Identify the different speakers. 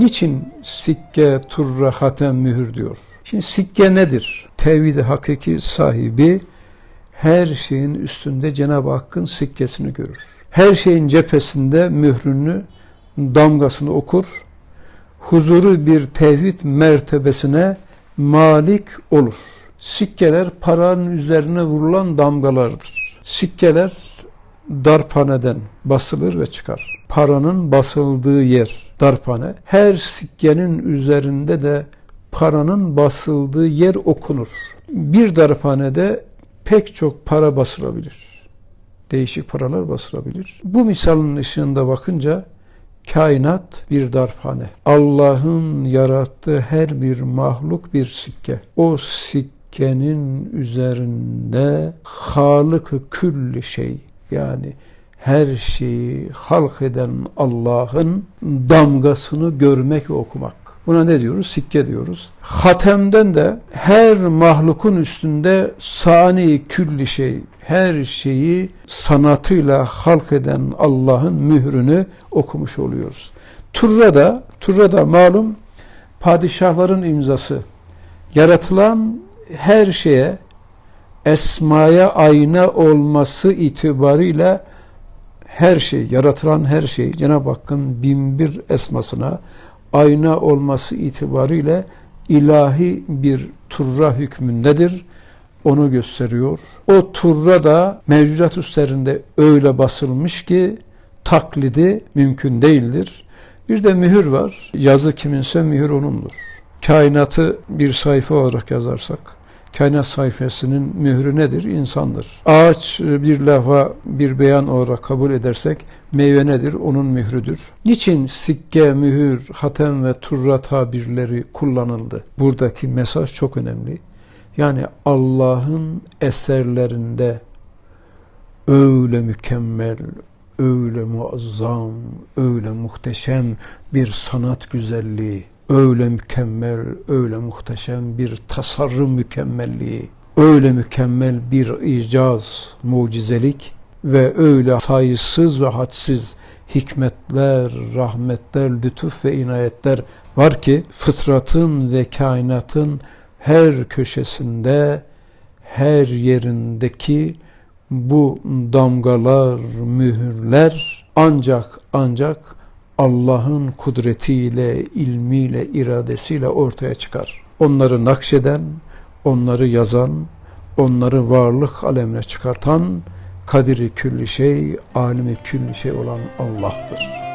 Speaker 1: Niçin sikke, turra, hatem, mühür diyor? Şimdi sikke nedir? Tevhid-i hakiki sahibi her şeyin üstünde Cenab-ı Hakk'ın sikkesini görür. Her şeyin cephesinde mührünü, damgasını okur. Huzuru bir tevhid mertebesine malik olur. Sikkeler paranın üzerine vurulan damgalardır. Sikkeler darphaneden basılır ve çıkar. Paranın basıldığı yer darphane. Her sikkenin üzerinde de paranın basıldığı yer okunur. Bir darphanede pek çok para basılabilir. Değişik paralar basılabilir. Bu misalın ışığında bakınca kainat bir darphane. Allah'ın yarattığı her bir mahluk bir sikke. O sikkenin üzerinde halık külli şey yani her şeyi halk eden Allah'ın damgasını görmek ve okumak. Buna ne diyoruz? Sikke diyoruz. Hatemden de her mahlukun üstünde sani külli şey, her şeyi sanatıyla halk eden Allah'ın mührünü okumuş oluyoruz. Turra da, Turra da malum padişahların imzası. Yaratılan her şeye esmaya ayna olması itibariyle her şey, yaratılan her şey Cenab-ı Hakk'ın binbir esmasına ayna olması itibariyle ilahi bir turra hükmündedir. Onu gösteriyor. O turra da mevcudat üstlerinde öyle basılmış ki taklidi mümkün değildir. Bir de mühür var. Yazı kiminse mühür onundur. Kainatı bir sayfa olarak yazarsak, kainat sayfasının mührü nedir? İnsandır. Ağaç bir lafa, bir beyan olarak kabul edersek meyve nedir? Onun mührüdür. Niçin sikke, mühür, hatem ve turra tabirleri kullanıldı? Buradaki mesaj çok önemli. Yani Allah'ın eserlerinde öyle mükemmel, öyle muazzam, öyle muhteşem bir sanat güzelliği, öyle mükemmel, öyle muhteşem bir tasarrum mükemmelliği, öyle mükemmel bir icaz, mucizelik ve öyle sayısız ve hadsiz hikmetler, rahmetler, lütuf ve inayetler var ki fıtratın ve kainatın her köşesinde, her yerindeki bu damgalar, mühürler ancak ancak Allah'ın kudretiyle, ilmiyle, iradesiyle ortaya çıkar. Onları nakşeden, onları yazan, onları varlık alemine çıkartan kadiri külli şey, alimi külli şey olan Allah'tır.